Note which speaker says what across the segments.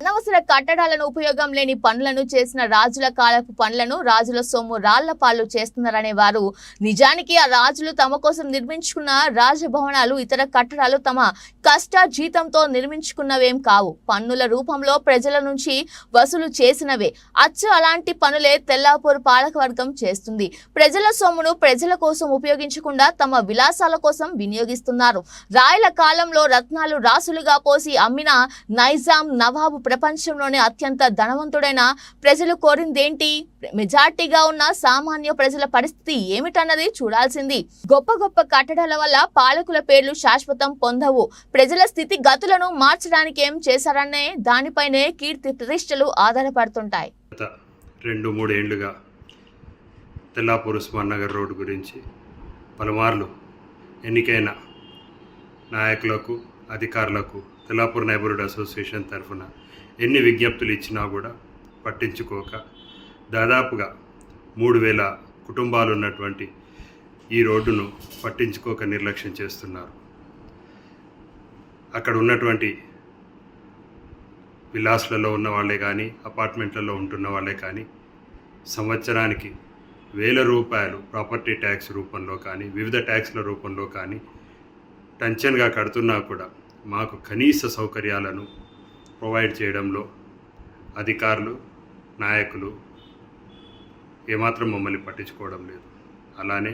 Speaker 1: అనవసర కట్టడాలను ఉపయోగం లేని పనులను చేసిన రాజుల కాలపు పనులను రాజుల సొమ్ము రాళ్ళ పాలు చేస్తున్నారనే వారు. నిజానికి ఆ రాజులు తమ కోసం నిర్మించుకున్న రాజభవనాలు ఇతర కట్టడాలు తమ కష్ట జీతంతో నిర్మించుకున్నవేం కావు. పన్నుల రూపంలో ప్రజల నుంచి వసూలు చేసినవే. అచ్చు అలాంటి పనులే తెల్లాపూర్ పాలకవర్గం చేస్తుంది. ప్రజల సొమ్మును ప్రజల కోసం ఉపయోగించకుండా తమ విలాసాల కోసం వినియోగిస్తున్నారు. రాయల కాలంలో రత్నాలు రాసులుగా పోసి అమ్మిన నైజాం నవాబు ప్రపంచంలోనే అత్యంత ధనవంతుడైన ప్రజలు కోరిందేంటి? మెజార్టీగా ఉన్న సామాన్య ప్రజల పరిస్థితి ఏమిటన్నది చూడాల్సింది. గొప్ప గొప్ప కట్టడాల వల్ల పాలకుల పేర్లు శాశ్వతం పొందవు. ప్రజల స్థితి గతులను మార్చడానికి ఏం చేశారనే దానిపైనే కీర్తి ప్రతిష్టలు ఆధారపడుతుంటాయి.
Speaker 2: రెండు మూడేండ్లుగా తెల్లాపూర్ ఉస్మాన్ నగర్ రోడ్డు గురించి పలుమార్లు ఎన్నికైన నాయకులకు అధికారులకు తెల్లాపూర్ నైబర్హుడ్ అసోసియేషన్ తరఫున ఎన్ని విజ్ఞప్తులు ఇచ్చినా కూడా పట్టించుకోక దాదాపుగా మూడు వేల కుటుంబాలు ఉన్నటువంటి ఈ రోడ్డును పట్టించుకోక నిర్లక్ష్యం చేస్తున్నారు. అక్కడ ఉన్నటువంటి విలాస్లలో ఉన్న వాళ్ళే కానీ అపార్ట్మెంట్లలో ఉంటున్న వాళ్ళే కానీ సంవత్సరానికి వేల రూపాయలు ప్రాపర్టీ ట్యాక్స్ రూపంలో కానీ వివిధ ట్యాక్స్ల రూపంలో కానీ టెన్షన్గా కడుతున్నా కూడా మాకు కనీస సౌకర్యాలను ప్రొవైడ్ చేయడంలో అధికారులు నాయకులు ఏమాత్రం మమ్మల్ని పట్టించుకోవడం లేదు. అలానే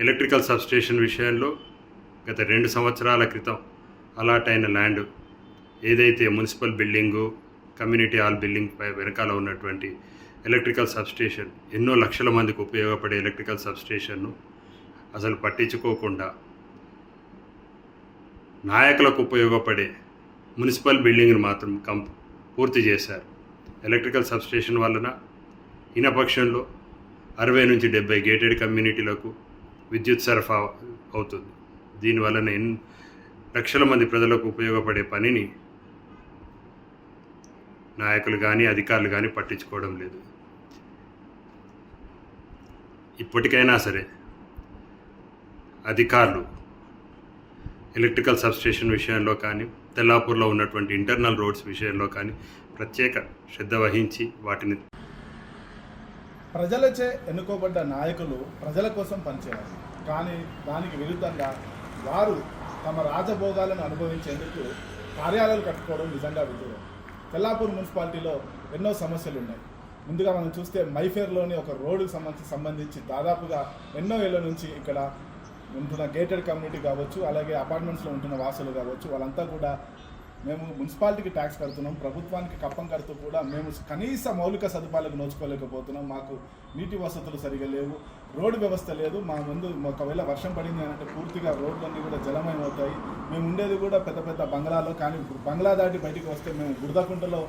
Speaker 2: ఎలక్ట్రికల్ సబ్స్టేషన్ విషయంలో గత రెండు సంవత్సరాల క్రితం అలాట్ అయిన ల్యాండ్ ఏదైతే municipal building community hall building పై వెనకాల ఉన్నటువంటి ఎలక్ట్రికల్ సబ్స్టేషన్ ఎన్నో లక్షల మందికి ఉపయోగపడే ఎలక్ట్రికల్ సబ్స్టేషన్ను అసలు పట్టించుకోకుండా నాయకులకు ఉపయోగపడే మున్సిపల్ బిల్డింగ్ను మాత్రం కం పూర్తి చేశారు. ఎలక్ట్రికల్ సబ్స్టేషన్ వలన ఇనపక్షంలో అరవై నుంచి డెబ్బై గేటెడ్ కమ్యూనిటీలకు విద్యుత్ సరఫరా అవుతుంది. దీనివలన ఎన్ లక్షల మంది ప్రజలకు ఉపయోగపడే పనిని నాయకులు కానీ అధికారులు కానీ పట్టించుకోవడం లేదు. ఇప్పటికైనా సరే అధికారులు ఎలక్ట్రికల్ సబ్స్టేషన్ విషయంలో కానీ తెల్లాపూర్లో ఉన్నటువంటి ఇంటర్నల్ రోడ్స్ విషయంలో కానీ ప్రత్యేక శ్రద్ధ వహించి వాటిని
Speaker 3: ప్రజలచే ఎన్నుకోబడ్డ నాయకులు ప్రజల కోసం పనిచేయాలి. కానీ దానికి విరుద్ధంగా వారు తమ రాజభోగాలను అనుభవించేందుకు కార్యాలయాలు కట్టుకోవడం నిజంగా విదూరం తెల్లాపూర్ మున్సిపాలిటీలో ఎన్నో సమస్యలు ఉన్నాయి ముందుగా మనం చూస్తే మైఫేర్లోని ఒక రోడ్డుకు సంబంధించి సంబంధించి దాదాపుగా ఎన్నో ఏళ్ళ నుంచి ఇక్కడ ఉంటున్న గేటెడ్ కమ్యూనిటీ కావచ్చు అలాగే అపార్ట్మెంట్స్లో ఉంటున్న వాసులు కావచ్చు వాళ్ళంతా కూడా మేము మున్సిపాలిటీకి ట్యాక్స్ కడుతున్నాం ప్రభుత్వానికి కప్పం కడుతూ కూడా మేము కనీస మౌలిక సదుపాయాలకు నోచుకోలేకపోతున్నాం. మాకు నీటి వసతులు సరిగా లేవు రోడ్డు వ్యవస్థ లేదు మా ముందు ఒకవేళ వర్షం పడింది అంటే పూర్తిగా రోడ్లన్నీ కూడా జలమయం అవుతాయి మేము ఉండేది కూడా పెద్ద పెద్ద బంగ్లాలో కానీ బంగ్లా దాటి బయటికి వస్తే మేము బురదకుంటలో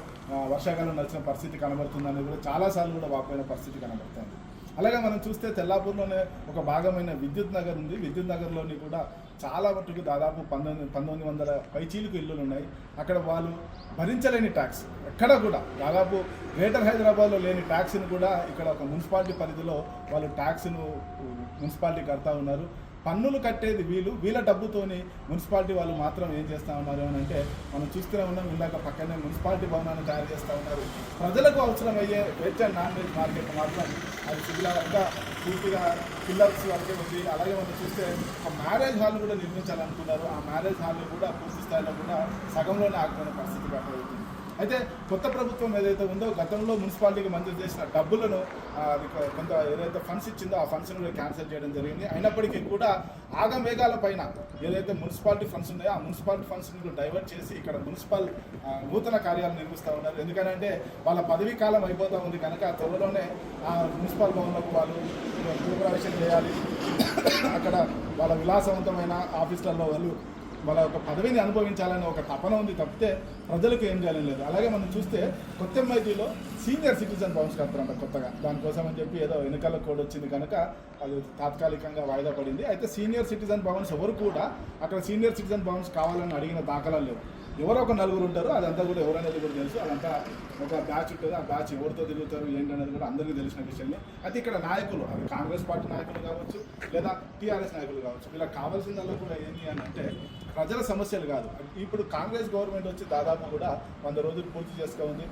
Speaker 3: వర్షాకాలం నడిచిన పరిస్థితి కనబడుతుందని కూడా చాలాసార్లు కూడా వాపోయిన పరిస్థితి కనబడుతుంది. అలాగే మనం చూస్తే తెల్లాపూర్లోనే ఒక భాగమైన విద్యుత్ నగర్ ఉంది. విద్యుత్ నగర్లోని కూడా చాలా మటుకు దాదాపు పంతొమ్మిది పంతొమ్మిది వందల పైచీలకు ఇల్లులు ఉన్నాయి. అక్కడ వాళ్ళు భరించలేని ట్యాక్స్. ఎక్కడ కూడా దాదాపు గ్రేటర్ హైదరాబాద్లో లేని ట్యాక్స్ని కూడా ఇక్కడ ఒక మున్సిపాలిటీ పరిధిలో వాళ్ళు ట్యాక్స్ను మున్సిపాలిటీ కడతా ఉన్నారు. పన్నులు కట్టేది వీళ్ళు వీళ్ళ డబ్బుతోని మున్సిపాలిటీ వాళ్ళు మాత్రం ఏం చేస్తూ ఉన్నారు అని అంటే మనం చూస్తూనే ఉన్నాం ఇందాక పక్కనే మున్సిపాలిటీ భవనాన్ని తయారు చేస్తూ ఉన్నారు. ప్రజలకు అవసరమయ్యే veg and non veg market మాత్రం అది శిథిలంగా పూర్తిగా పిల్లర్స్ వరకే ఉంది. అలాగే మనం చూస్తే ఒక మ్యారేజ్ హాల్ కూడా నిర్మించాలనుకున్నారు. ఆ మ్యారేజ్ హాల్ని కూడా పూర్తి స్థాయిలో కూడా సగంలోనే ఆగిపోయిన పరిస్థితి కట్టబడుతుంది అయితే కొత్త ప్రభుత్వం ఏదైతే ఉందో గతంలో మున్సిపాలిటీకి మంజూరు చేసిన డబ్బులను కొంత ఏదైతే ఫండ్స్ ఇచ్చిందో ఆ ఫండ్స్ కూడా క్యాన్సిల్ చేయడం జరిగింది. అయినప్పటికీ కూడా ఆగమేఘాల పైన ఏదైతే మున్సిపాలిటీ ఫండ్స్ ఉన్నాయో ఆ మున్సిపాలిటీ ఫండ్స్ డైవర్ట్ చేసి ఇక్కడ మున్సిపల్ నూతన కార్యాలు నిర్మిస్తూ ఉన్నారు. ఎందుకంటే వాళ్ళ పదవీ కాలం అయిపోతూ ఉంది కనుక త్వరలోనే ఆ మున్సిపల్ భవన్లకు వాళ్ళు గృహప్రవేశం చేయాలి. అక్కడ వాళ్ళ విలాసవంతమైన ఆఫీసులలో వాళ్ళు వాళ్ళ ఒక పదవిని అనుభవించాలని ఒక తపన ఉంది తప్పితే ప్రజలకు ఏం చేయాలని లేదు. అలాగే మనం చూస్తే కొత్త ఎంఐటీలో సీనియర్ సిటిజన్ బౌన్స్ కడతారంట కొత్తగా. దానికోసం అని చెప్పి ఏదో ఎన్నికల కోడ్ వచ్చింది కనుక అది తాత్కాలికంగా వాయిదా పడింది. అయితే సీనియర్ సిటిజన్ భవన్స్ ఎవరు కూడా అక్కడ సీనియర్ సిటిజన్ భవన్స్ కావాలని అడిగిన దాఖలాలు లేవు. ఎవరో ఒక నలుగురు ఉంటారు అదంతా కూడా ఎవరనేది కూడా తెలుసు. అదంతా ఒక బ్యాచ్ ఉంటుంది ఆ బ్యాచ్ ఎవరితో తిరుగుతారు ఏంటనేది కూడా అందరికీ తెలిసిన విషయమే. అయితే ఇక్కడ నాయకులు అది కాంగ్రెస్ పార్టీ నాయకులు కావచ్చు లేదా టీఆర్ఎస్ నాయకులు కావచ్చు ఇలా కావాల్సిందల్లా కూడా ఏంటి అని అంటే ప్రజల సమస్యలు కాదు. ఇప్పుడు కాంగ్రెస్ గవర్నమెంట్ వచ్చి దాదాపు కూడా వంద రోజులు పూర్తి చేసుకో ఉంది.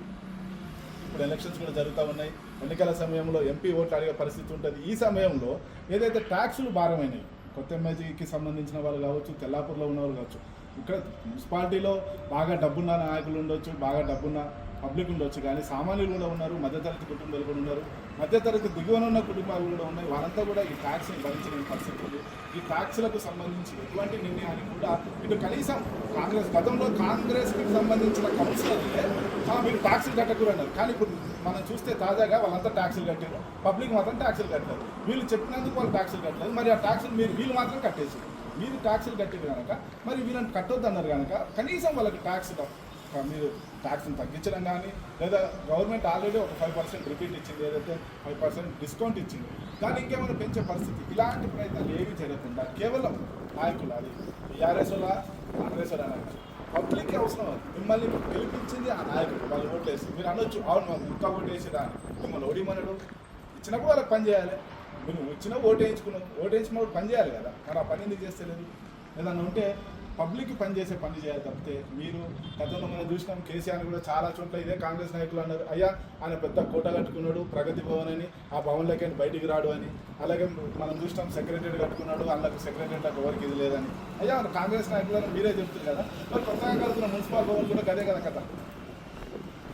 Speaker 3: ఇప్పుడు ఎలక్షన్స్ కూడా జరుగుతూ ఉన్నాయి. ఎన్నికల సమయంలో ఎంపీ ఓట్లు అడిగే పరిస్థితి ఉంటుంది. ఈ సమయంలో ఏదైతే ట్యాక్సులు భారమైనవి కొత్త ఎంఐజీకి సంబంధించిన వాళ్ళు కావచ్చు తెల్లాపూర్లో ఉన్నవాళ్ళు కావచ్చు ఇక్కడ మున్సిపాలిటీలో బాగా డబ్బున్న నాయకులు ఉండొచ్చు బాగా డబ్బున్న పబ్లిక్ ఉండొచ్చు. కానీ సామాన్యులు కూడా ఉన్నారు మధ్యతరగతి కుటుంబాలు కూడా ఉన్నారు. మధ్యతరగతి దిగువన ఉన్న కుటుంబాలు కూడా ఉన్నాయి. వారంతా కూడా ఈ ట్యాక్స్ని భరించిన పరిస్థితులు. ఈ ట్యాక్స్లకు సంబంధించి ఎటువంటి నిర్ణయాన్ని కూడా ఇటు కనీసం కాంగ్రెస్ గతంలో కాంగ్రెస్కి సంబంధించిన కౌన్సిలర్లే మీరు ట్యాక్సులు కట్టకూడదు అన్నారు కానీ ఇప్పుడు మనం చూస్తే తాజాగా వాళ్ళంతా ట్యాక్సులు కట్టారు. పబ్లిక్ మాత్రం ట్యాక్సులు కట్టలేదు. వీళ్ళు చెప్పినందుకు వాళ్ళు ట్యాక్సులు కట్టలేదు. మరి ఆ ట్యాక్సులు మీరు వీళ్ళు మాత్రం కట్టేసి మీరు ట్యాక్సులు కట్టారు కనుక మరి వీళ్ళని కట్టొద్దు అన్నారు కనుక కనీసం వాళ్ళకి ట్యాక్స్ మీరు ట్యాక్స్ని తగ్గించడం కానీ లేదా గవర్నమెంట్ ఆల్రెడీ ఒక ఫైవ్ పర్సెంట్ రిపీట్ ఇచ్చింది ఏదైతే ఫైవ్ పర్సెంట్ డిస్కౌంట్ ఇచ్చింది దాన్ని ఇంకేమైనా పెంచే పరిస్థితి ఇలాంటి ప్రయత్నాలు ఏమీ జరగకుండా కేవలం నాయకులు అది టీఆర్ఎస్ కాంగ్రెస్ అన్నారు పబ్లిక్ అవసరం అది. మిమ్మల్ని గెలిపించింది ఆ నాయకుడు వాళ్ళు ఓట్లేసి. మీరు అనొచ్చు అవును మాకు ఇంకా ఓటు వేసిరా మిమ్మల్ని ఓడిమనడు. ఇచ్చినప్పుడు వాళ్ళకి పని చేయాలి. మీరు వచ్చినా ఓటు వేయించుకున్నావు ఓటు వేయించుకున్నప్పుడు పని చేయాలి కదా. మరి ఆ పని ఎందుకు చేస్తలేదు? ఏదన్నా ఉంటే పబ్లిక్ పని చేసే పని చేయాలి తప్పితే మీరు గతంలో మనం చూసినాం కేసీఆర్ కూడా చాలా చోట్ల ఇదే కాంగ్రెస్ నాయకులు అన్నారు. అయ్యా ఆయన పెద్ద కోట కట్టుకున్నాడు ప్రగతి భవన్ అని ఆ భవన్లోకి బయటికి రాడు అని. అలాగే మనం చూసినాం సెక్రటరీ కట్టుకున్నాడు అందులోకి సెక్రటరీలకు ఎవరికి ఇది లేదని. అయ్యా కాంగ్రెస్ కాంగ్రెస్ నాయకులను మీరే చెప్తున్నారు కదా. మరి కొత్తగా కడుతున్న మున్సిపల్ భవన్ కూడా కదే కదా కదా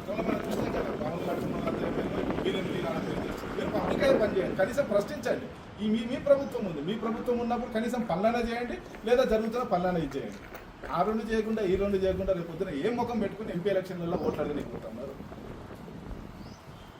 Speaker 3: గతంలో మనం చూసినాం కదా భవన్లు కట్టుకున్న వాళ్ళందరూ పేర్లు వీళ్ళని వీళ్ళని పేరు తెలుసు. మీరు పని చేయండి. కనీసం ప్రశ్నించండి. ఈ మీ మీ ప్రభుత్వం ఉంది. మీ ప్రభుత్వం ఉన్నప్పుడు కనీసం పనులైనా చేయండి లేదా జరుగుతున్న పనులైనా ఇచ్చేయండి చేయండి. ఆ రెండు చేయకుండా ఈ రెండు చేయకుండా రేపు పొద్దున ఏ ముఖం పెట్టుకుని ఎంపీ ఎలక్షన్లలో ఓట్లు పోతున్నారు